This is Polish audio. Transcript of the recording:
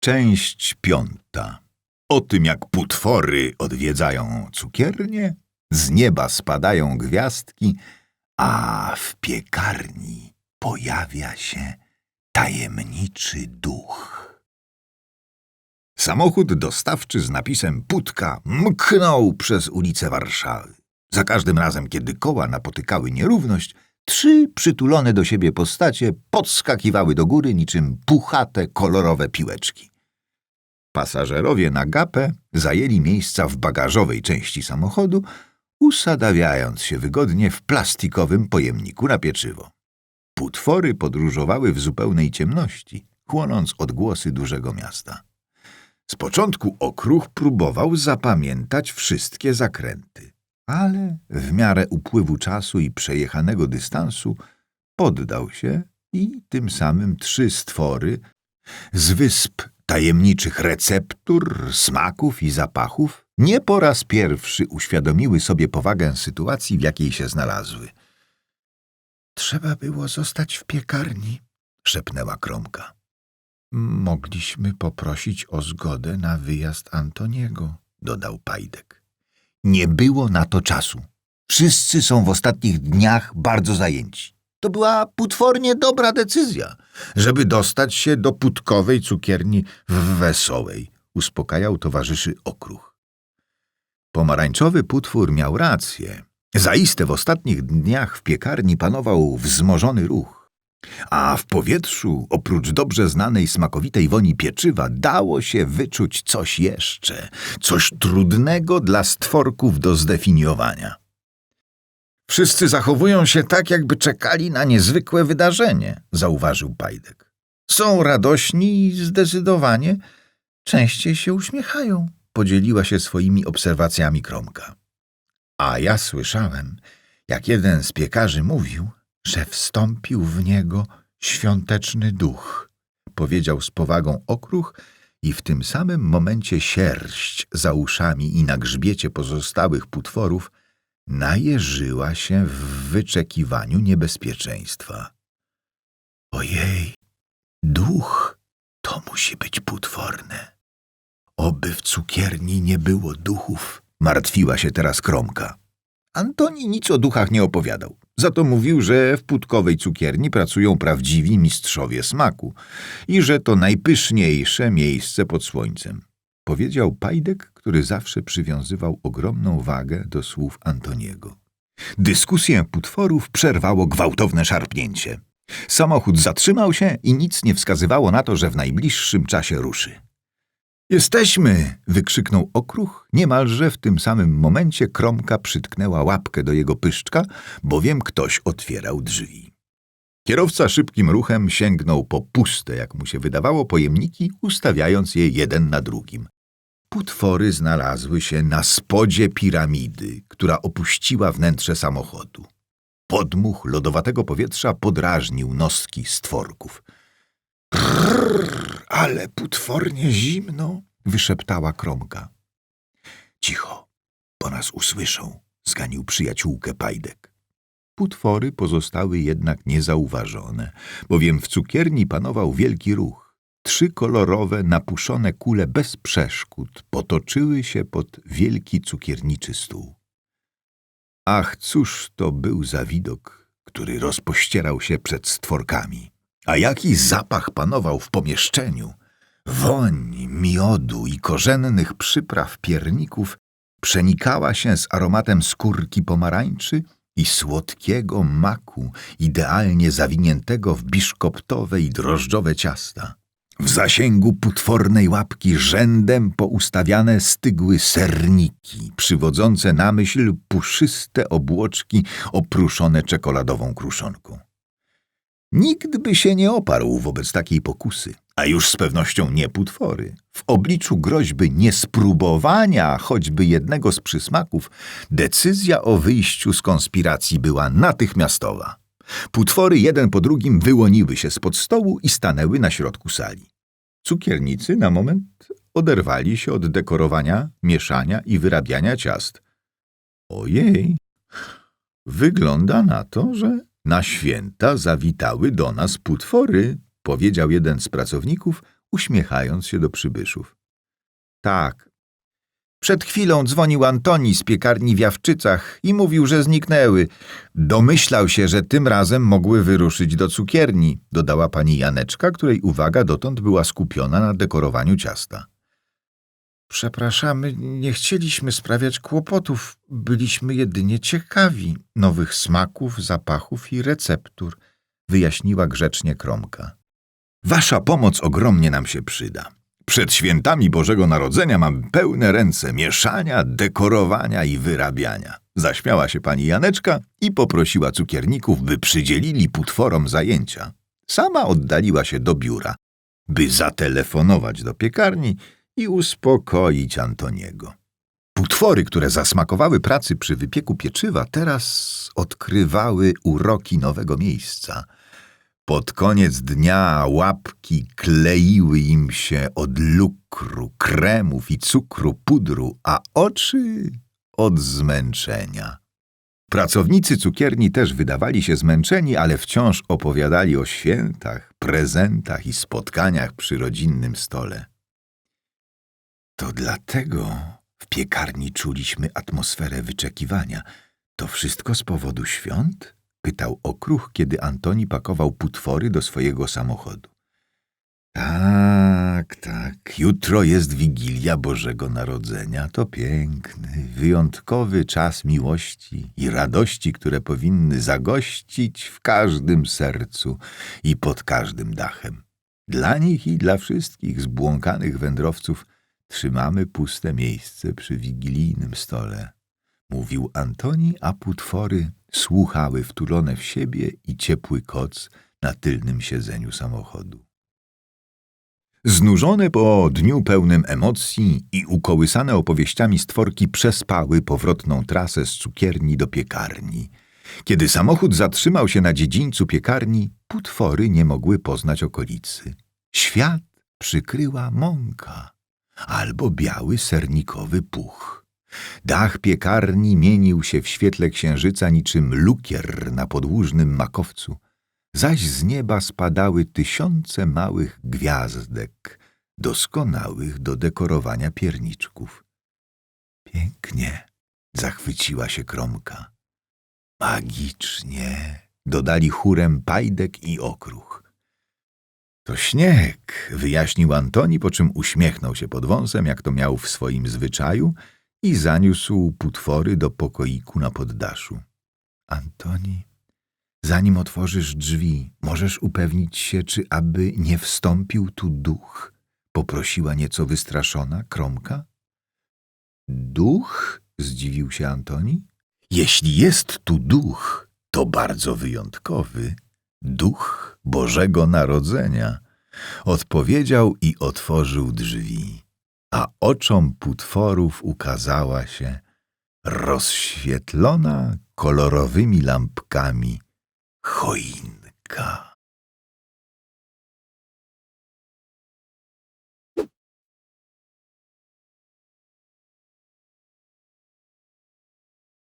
Część piąta. O tym, jak potwory odwiedzają cukiernie, z nieba spadają gwiazdki, a w piekarni pojawia się tajemniczy duch. Samochód dostawczy z napisem Putka mknął przez ulicę Warszawy. Za każdym razem, kiedy koła napotykały nierówność, trzy przytulone do siebie postacie podskakiwały do góry niczym puchate, kolorowe piłeczki. Pasażerowie na gapę zajęli miejsca w bagażowej części samochodu, usadawiając się wygodnie w plastikowym pojemniku na pieczywo. Potwory podróżowały w zupełnej ciemności, chłonąc odgłosy dużego miasta. Z początku okruch próbował zapamiętać wszystkie zakręty, ale w miarę upływu czasu i przejechanego dystansu poddał się i tym samym trzy stwory z wysp tajemniczych receptur, smaków i zapachów nie po raz pierwszy uświadomiły sobie powagę sytuacji, w jakiej się znalazły. Trzeba było zostać w piekarni, szepnęła Kromka. Mogliśmy poprosić o zgodę na wyjazd Antoniego, dodał Pajdek. Nie było na to czasu. Wszyscy są w ostatnich dniach bardzo zajęci. To była potwornie dobra decyzja, żeby dostać się do putkowej cukierni w Wesołej, uspokajał towarzyszy okruch. Pomarańczowy putwór miał rację. Zaiste w ostatnich dniach w piekarni panował wzmożony ruch. A w powietrzu, oprócz dobrze znanej smakowitej woni pieczywa, dało się wyczuć coś jeszcze, coś trudnego dla stworków do zdefiniowania. Wszyscy zachowują się tak, jakby czekali na niezwykłe wydarzenie, zauważył Pajdek. Są radośni i zdecydowanie częściej się uśmiechają, podzieliła się swoimi obserwacjami Kromka. A ja słyszałem, jak jeden z piekarzy mówił, że wstąpił w niego świąteczny duch, powiedział z powagą okruch i w tym samym momencie sierść za uszami i na grzbiecie pozostałych potworów najeżyła się w wyczekiwaniu niebezpieczeństwa. Ojej, duch to musi być potworne. Oby w cukierni nie było duchów, martwiła się teraz Kromka. Antoni nic o duchach nie opowiadał. Za to mówił, że w putkowej cukierni pracują prawdziwi mistrzowie smaku i że to najpyszniejsze miejsce pod słońcem. Powiedział Pajdek, który zawsze przywiązywał ogromną wagę do słów Antoniego. Dyskusję potworów przerwało gwałtowne szarpnięcie. Samochód zatrzymał się i nic nie wskazywało na to, że w najbliższym czasie ruszy. Jesteśmy! wykrzyknął okruch, niemalże w tym samym momencie kromka przytknęła łapkę do jego pyszczka, bowiem ktoś otwierał drzwi. Kierowca szybkim ruchem sięgnął po puste, jak mu się wydawało, pojemniki, ustawiając je jeden na drugim. Potwory znalazły się na spodzie piramidy, która opuściła wnętrze samochodu. Podmuch lodowatego powietrza podrażnił noski stworków. Ale potwornie zimno, wyszeptała Kromka. Cicho, bo nas usłyszą, zganił przyjaciółkę Pajdek. Potwory pozostały jednak niezauważone, bowiem w cukierni panował wielki ruch. Trzy kolorowe, napuszone kule bez przeszkód potoczyły się pod wielki cukierniczy stół. Ach, cóż to był za widok, który rozpościerał się przed stworkami. A jaki zapach panował w pomieszczeniu! Woń miodu i korzennych przypraw pierników przenikała się z aromatem skórki pomarańczy i słodkiego maku, idealnie zawiniętego w biszkoptowe i drożdżowe ciasta. W zasięgu potwornej łapki rzędem poustawiane stygły serniki, przywodzące na myśl puszyste obłoczki opruszone czekoladową kruszonką. Nikt by się nie oparł wobec takiej pokusy, a już z pewnością nie potwory. W obliczu groźby niespróbowania choćby jednego z przysmaków, decyzja o wyjściu z konspiracji była natychmiastowa. Potwory jeden po drugim wyłoniły się spod stołu i stanęły na środku sali. Cukiernicy na moment oderwali się od dekorowania, mieszania i wyrabiania ciast. Ojej, wygląda na to, że na święta zawitały do nas potwory, powiedział jeden z pracowników, uśmiechając się do przybyszów. Tak. Przed chwilą dzwonił Antoni z piekarni w Jawczycach i mówił, że zniknęły. Domyślał się, że tym razem mogły wyruszyć do cukierni, dodała pani Janeczka, której uwaga dotąd była skupiona na dekorowaniu ciasta. Przepraszamy, nie chcieliśmy sprawiać kłopotów. Byliśmy jedynie ciekawi nowych smaków, zapachów i receptur, wyjaśniła grzecznie Kromka. Wasza pomoc ogromnie nam się przyda. Przed świętami Bożego Narodzenia mam pełne ręce mieszania, dekorowania i wyrabiania. Zaśmiała się pani Janeczka i poprosiła cukierników, by przydzielili putworom zajęcia. Sama oddaliła się do biura, by zatelefonować do piekarni i uspokoić Antoniego. Putwory, które zasmakowały pracy przy wypieku pieczywa, teraz odkrywały uroki nowego miejsca. Pod koniec dnia łapki kleiły im się od lukru, kremów i cukru, pudru, a oczy od zmęczenia. Pracownicy cukierni też wydawali się zmęczeni, ale wciąż opowiadali o świętach, prezentach i spotkaniach przy rodzinnym stole. To dlatego w piekarni czuliśmy atmosferę wyczekiwania. To wszystko z powodu świąt? pytał okruch, kiedy Antoni pakował putwory do swojego samochodu. Tak, tak, jutro jest Wigilia Bożego Narodzenia. To piękny, wyjątkowy czas miłości i radości, które powinny zagościć w każdym sercu i pod każdym dachem. Dla nich i dla wszystkich zbłąkanych wędrowców – Trzymamy puste miejsce przy wigilijnym stole, mówił Antoni, a putwory słuchały wtulone w siebie i ciepły koc na tylnym siedzeniu samochodu. Znużone po dniu pełnym emocji i ukołysane opowieściami stworki przespały powrotną trasę z cukierni do piekarni. Kiedy samochód zatrzymał się na dziedzińcu piekarni, putwory nie mogły poznać okolicy. Świat przykryła mąka albo biały sernikowy puch. Dach piekarni mienił się w świetle księżyca niczym lukier na podłużnym makowcu, zaś z nieba spadały tysiące małych gwiazdek, doskonałych do dekorowania pierniczków. Pięknie, zachwyciła się Kromka. Magicznie, dodali chórem Pajdek i Okruch. To śnieg, wyjaśnił Antoni, po czym uśmiechnął się pod wąsem, jak to miał w swoim zwyczaju, i zaniósł putwory do pokoiku na poddaszu. Antoni, zanim otworzysz drzwi, możesz upewnić się, czy aby nie wstąpił tu duch? Poprosiła nieco wystraszona Kromka. Duch? zdziwił się Antoni. Jeśli jest tu duch, to bardzo wyjątkowy duch Bożego Narodzenia, odpowiedział i otworzył drzwi, a oczom putworów ukazała się rozświetlona kolorowymi lampkami choinka.